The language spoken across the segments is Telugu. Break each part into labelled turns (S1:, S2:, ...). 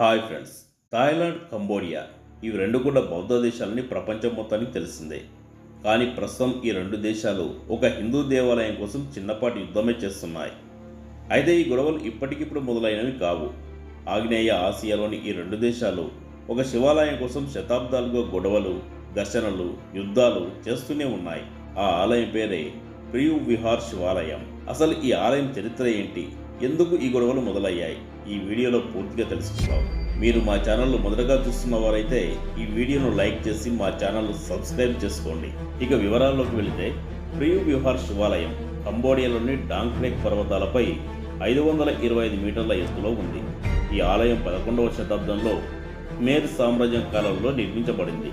S1: హాయ్ ఫ్రెండ్స్ థాయిలాండ్ కంబోడియా ఇవి రెండు కూడా బౌద్ధ దేశాలని ప్రపంచం మొత్తానికి తెలిసిందే. కానీ ప్రస్తుతం ఈ రెండు దేశాలు ఒక హిందూ దేవాలయం కోసం చిన్నపాటి యుద్ధమే చేస్తున్నాయి. అయితే ఈ గొడవలు ఇప్పటికిప్పుడు మొదలైనవి కావు. ఆగ్నేయ ఆసియాలోని ఈ రెండు దేశాలు ఒక శివాలయం కోసం శతాబ్దాలుగా గొడవలు ఘర్షణలు యుద్ధాలు చేస్తూనే ఉన్నాయి. ఆ ఆలయం పేరే ప్రియు విహార్ శివాలయం. అసలు ఈ ఆలయం చరిత్ర ఏంటి? ఎందుకు ఈ గొడవలు మొదలయ్యాయి? ఈ వీడియోలో పూర్తిగా తెలుసుకుందాం. మీరు మా ఛానల్ను మొదటగా చూస్తున్న వారైతే ఈ వీడియోను లైక్ చేసి మా ఛానల్ సబ్స్క్రైబ్ చేసుకోండి. ఇక వివరాల్లోకి వెళితే ప్రియు విహార్ శివాలయం కంబోడియాలోని డాంగ్క్రేక్ పర్వతాలపై ఐదు వందల ఇరవై ఐదు మీటర్ల ఎత్తులో ఉంది. ఈ ఆలయం పదకొండవ శతాబ్దంలో మేర్ సామ్రాజ్యం కాలంలో నిర్మించబడింది.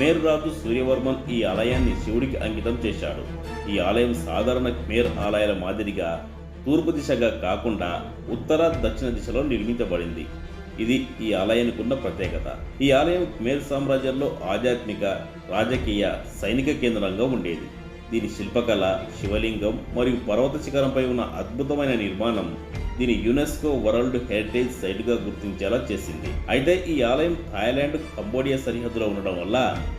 S1: మేరు రాజు సూర్యవర్మన్ ఈ ఆలయాన్ని శివుడికి అంకితం చేశాడు. ఈ ఆలయం సాధారణ మేర్ ఆలయాల మాదిరిగా తూర్పు దిశగా కాకుండా ఉత్తర దక్షిణ దిశలో నిర్మించబడింది. ఇది ఈ ఆలయానికి ఉన్న ప్రత్యేకత. ఈ ఆలయం మేల్ సామ్రాజ్యంలో ఆధ్యాత్మిక రాజకీయ సైనిక కేంద్రంగా ఉండేది. దీని శిల్పకళ శివలింగం మరియు పర్వత శిఖరంపై ఉన్న అద్భుతమైన నిర్మాణం దీని యునెస్కో వరల్డ్ హెరిటేజ్ సైట్గా గుర్తించేలా చేసింది. అయితే ఈ ఆలయం థాయిలాండ్ కంబోడియా సరిహద్దులో ఉండడం వల్ల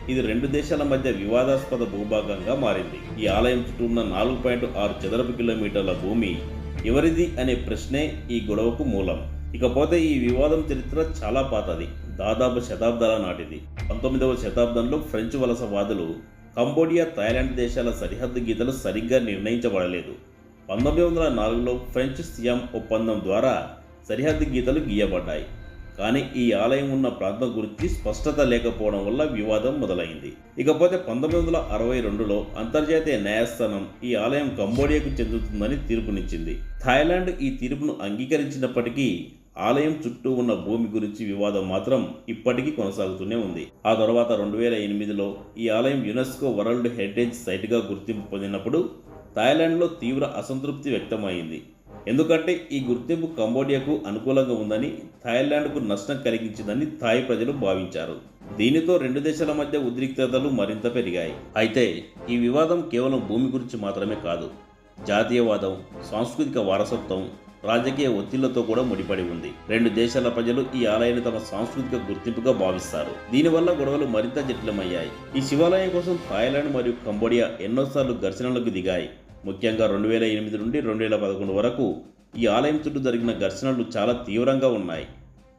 S1: ఇది రెండు దేశాల మధ్య వివాదాస్పద భూభాగంగా మారింది. ఈ ఆలయం చుట్టూ ఉన్న నాలుగు పాయింట్ ఆరు చదరపు కిలోమీటర్ల భూమి ఎవరిది అనే ప్రశ్నే ఈ గొడవకు మూలం. ఇకపోతే ఈ వివాదం చరిత్ర చాలా పాతది. దాదాపు శతాబ్దాల నాటిది. పంతొమ్మిదవ శతాబ్దంలో ఫ్రెంచ్ వలసవాదులు కంబోడియా థాయిలాండ్ దేశాల సరిహద్దు గీతలు సరిగ్గా నిర్ణయించబడలేదు. పంతొమ్మిది వందల నాలుగులో ఫ్రెంచ్ సియాం ఒప్పందం ద్వారా సరిహద్దు గీతలు గీయబడ్డాయి. కానీ ఈ ఆలయం ఉన్న ప్రాంతం గురించి స్పష్టత లేకపోవడం వల్ల వివాదం మొదలైంది. ఇకపోతే పంతొమ్మిది వందల అరవై రెండులో అంతర్జాతీయ న్యాయస్థానం ఈ ఆలయం కంబోడియాకు చెందుతుందని తీర్పునిచ్చింది. థాయిలాండ్ ఈ తీర్పును అంగీకరించినప్పటికీ ఆలయం చుట్టూ ఉన్న భూమి గురించి వివాదం మాత్రం ఇప్పటికీ కొనసాగుతూనే ఉంది. ఆ తర్వాత రెండు వేల ఎనిమిదిలో ఈ ఆలయం యునెస్కో వరల్డ్ హెరిటేజ్ సైట్గా గుర్తింపు పొందినప్పుడు థాయిలాండ్లో తీవ్ర అసంతృప్తి వ్యక్తమైంది. ఎందుకంటే ఈ గుర్తింపు కంబోడియాకు అనుకూలంగా ఉందని థాయిలాండ్కు నష్టం కలిగించిందని థాయ్ ప్రజలు భావించారు. దీనితో రెండు దేశాల మధ్య ఉద్రిక్తతలు మరింత పెరిగాయి. అయితే ఈ వివాదం కేవలం భూమి గురించి మాత్రమే కాదు జాతీయవాదం సాంస్కృతిక వారసత్వం రాజకీయ ఒత్తిళ్ళతో కూడా ముడిపడి ఉంది. రెండు దేశాల ప్రజలు ఈ ఆలయాన్ని తమ సాంస్కృతిక గుర్తింపుగా భావిస్తారు. దీనివల్ల గొడవలు మరింత జటిలమయ్యాయి. ఈ శివాలయం కోసం థాయిలాండ్ మరియు కంబోడియా ఎన్నోసార్లు ఘర్షణలకు దిగాయి. ముఖ్యంగా రెండు వేల ఎనిమిది నుండి రెండు వేల పదకొండు వరకు ఈ ఆలయం చుట్టూ జరిగిన ఘర్షణలు చాలా తీవ్రంగా ఉన్నాయి.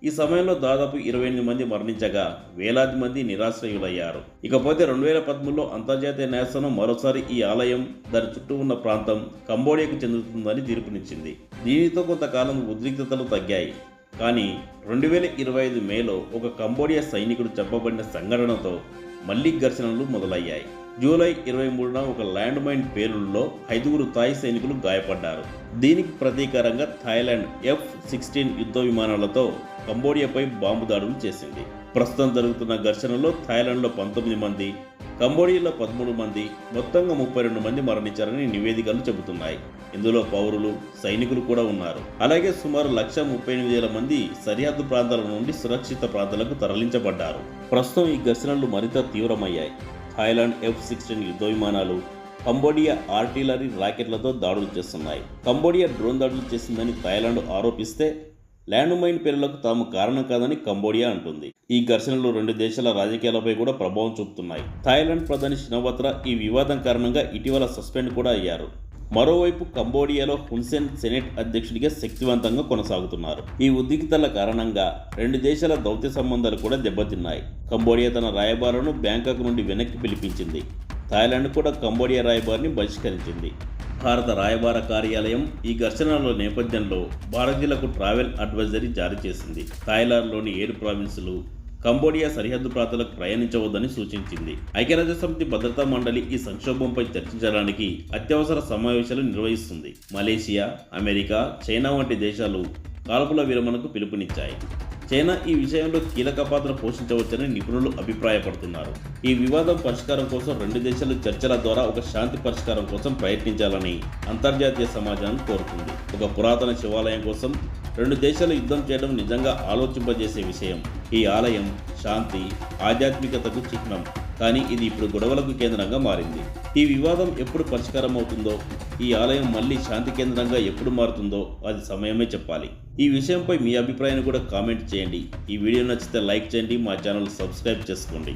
S1: ఈ సమయంలో దాదాపు ఇరవై ఎనిమిది మంది మరణించగా వేలాది మంది నిరాశ్రయులయ్యారు. ఇకపోతే రెండు వేల పదమూడులో అంతర్జాతీయ న్యాయస్థానం మరోసారి ఈ ఆలయం దాని చుట్టూ ఉన్న ప్రాంతం కంబోడియాకు చెందుతుందని తీర్పునిచ్చింది. దీనితో కొంతకాలం ఉద్రిక్తతలు తగ్గాయి. కానీ రెండు వేల ఇరవై ఐదు మేలో ఒక కంబోడియా సైనికుడు చెప్పబడిన సంఘటనతో మళ్ళీ ఘర్షణలు మొదలయ్యాయి. జూలై ఇరవై మూడున ఒక ల్యాండ్ మైన్ పేలుల్లో ఐదుగురు థాయ్ సైనికులు గాయపడ్డారు. దీనికి ప్రతీకారంగా థాయిలాండ్ ఎఫ్ సిక్స్టీన్ యుద్ధ విమానాలతో కంబోడియాపై బాంబు దాడులు చేసింది. ప్రస్తుతం జరుగుతున్న ఘర్షణలో థాయిలాండ్లో పంతొమ్మిది మంది కంబోడియాలో పదమూడు మంది మొత్తంగా ముప్పై రెండు మంది మరణించారని నివేదికలు చెబుతున్నాయి. ఇందులో పౌరులు సైనికులు కూడా ఉన్నారు. అలాగే సుమారు లక్ష ముప్పై ఎనిమిది వేల మంది సరిహద్దు ప్రాంతాల నుండి సురక్షిత ప్రాంతాలకు తరలించబడ్డారు. ప్రస్తుతం ఈ ఘర్షణలు మరింత తీవ్రమయ్యాయి. థాయిలాండ్ ఎఫ్ సిక్స్టీన్ యుద్ధ విమానాలు కంబోడియా ఆర్టిలరీ రాకెట్లతో దాడులు చేస్తున్నాయి. కంబోడియా డ్రోన్ దాడులు చేసిందని థాయిలాండ్ ఆరోపిస్తే ల్యాండ్ మైన్ పేర్లకు తాము కారణం కాదని కంబోడియా అంటుంది. ఈ ఘర్షణలు రెండు దేశాల రాజకీయాలపై కూడా ప్రభావం చూపుతున్నాయి. థాయిలాండ్ ప్రధాని షినవత్ర ఈ వివాదం కారణంగా ఇటీవల సస్పెండ్ కూడా అయ్యారు. మరోవైపు కంబోడియాలో హున్సెన్ సెనెట్ అధ్యక్షుడిగా శక్తివంతంగా కొనసాగుతున్నారు. ఈ ఉద్రిక్తతల కారణంగా రెండు దేశాల దౌత్య సంబంధాలు కూడా దెబ్బతిన్నాయి. కంబోడియా తన రాయబారును బ్యాంకాక్ నుండి వెనక్కి పిలిపించింది. థాయిలాండ్ కూడా కంబోడియా రాయబారిని బహిష్కరించింది. భారత రాయబార కార్యాలయం ఈ ఘర్షణల నేపథ్యంలో భారతీయులకు ట్రావెల్ అడ్వైజరీ జారీ చేసింది. థాయిలాండ్లోని ఏడు ప్రావిన్సులు కంబోడియా సరిహద్దు ప్రాంతాలకు ప్రయాణించవద్దని సూచించింది. ఐక్యరాజ్యసమితి భద్రతా మండలి ఈ సంక్షోభంపై చర్చించడానికి అత్యవసర సమావేశాలు నిర్వహిస్తుంది. మలేషియా అమెరికా చైనా వంటి దేశాలు కాల్పుల విరమణకు పిలుపునిచ్చాయి. చైనా ఈ విషయంలో కీలక పాత్ర పోషించవచ్చని నిపుణులు అభిప్రాయపడుతున్నారు. ఈ వివాదం పరిష్కారం కోసం రెండు దేశాలు చర్చల ద్వారా ఒక శాంతి పరిష్కారం కోసం ప్రయత్నించాలని అంతర్జాతీయ సమాజాన్ని కోరుతుంది ఒక పురాతన శివాలయం కోసం రెండు దేశాలు యుద్ధం చేయడం నిజంగా ఆలోచింపజేసే విషయం. ఈ ఆలయం శాంతి ఆధ్యాత్మికతకు చిహ్నం. కానీ ఇది ఇప్పుడు గొడవలకు కేంద్రంగా మారింది. ఈ వివాదం ఎప్పుడు పరిష్కారం అవుతుందో ఈ ఆలయం మళ్ళీ శాంతి కేంద్రంగా ఎప్పుడు మారుతుందో అది సమయమే చెప్పాలి. ఈ విషయంపై మీ అభిప్రాయాన్ని కూడా కామెంట్ చేయండి. ఈ వీడియో నచ్చితే లైక్ చేయండి మా ఛానల్ సబ్స్క్రైబ్ చేసుకోండి.